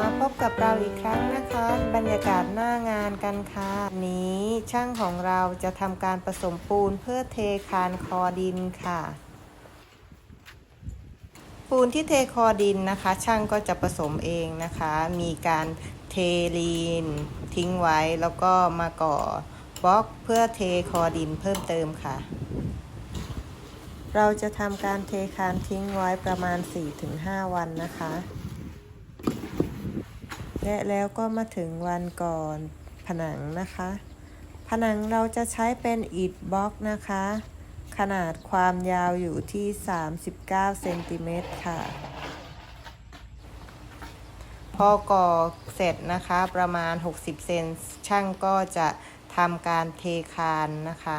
มาพบกับเราอีกครั้งนะคะ บรรยากาศหน้างานกันค่ะนนี้ช่างของเราจะทำการผสมปูนเพื่อเทคานคอดินค่ะ ปูนที่เทคอดินนะคะ ช่างก็จะผสมเองนะคะ มีการเทลีน ทิ้งไว้แล้วก็มาก่อบล็อกเพื่อเทคอดินเพิ่มเติมค่ะ เราจะทำการเทคานทิ้งไว้ประมาณ 4-5 วันนะคะ และแล้วก็มาถึงวันก่อนผนังนะคะ ผนังเราจะใช้เป็นอิฐบล็อกนะคะ ขนาดความยาวอยู่ที่ 39เซนติเมตรค่ะ พอก่อเสร็จนะคะประมาณ 60 เซนช่างก็จะทำการเทคานนะคะ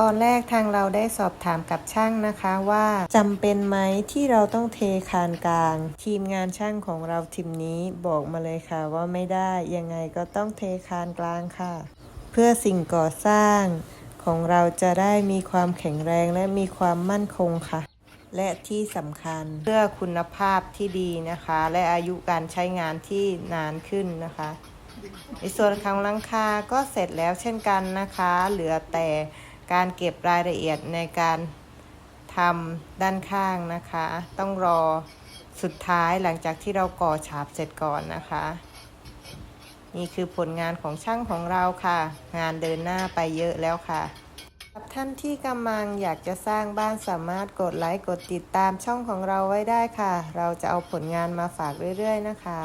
ตอนแรกทางเราได้สอบถามกับช่างนะคะว่าจำเป็นไหมที่เราต้องเทคานกลาง ทีมงานช่างของเราทีมนี้บอกมาเลยค่ะว่าไม่ได้ยังไงก็ต้องเทคานกลางค่ะ เพื่อสิ่งก่อสร้างของเราจะได้มีความแข็งแรงและมีความมั่นคงค่ะ และที่สำคัญเพื่อคุณภาพที่ดีนะคะ และอายุการใช้งานที่นานขึ้นนะคะ ในส่วนของหลังคาก็เสร็จแล้วเช่นกันนะคะ เหลือแต่ การเก็บรายละเอียดในการทำด้านข้างนะคะ ต้องรอสุดท้ายหลังจากที่เราก่อฉาบเสร็จก่อนนะคะ นี่คือผลงานของช่างของเราค่ะ งานเดินหน้าไปเยอะแล้วค่ะท่านที่กำลังอยากจะสร้างบ้านสามารถกดไลค์กดติดตามช่องของเราไว้ได้ค่ะ เราจะเอาผลงานมาฝากเรื่อยๆนะคะ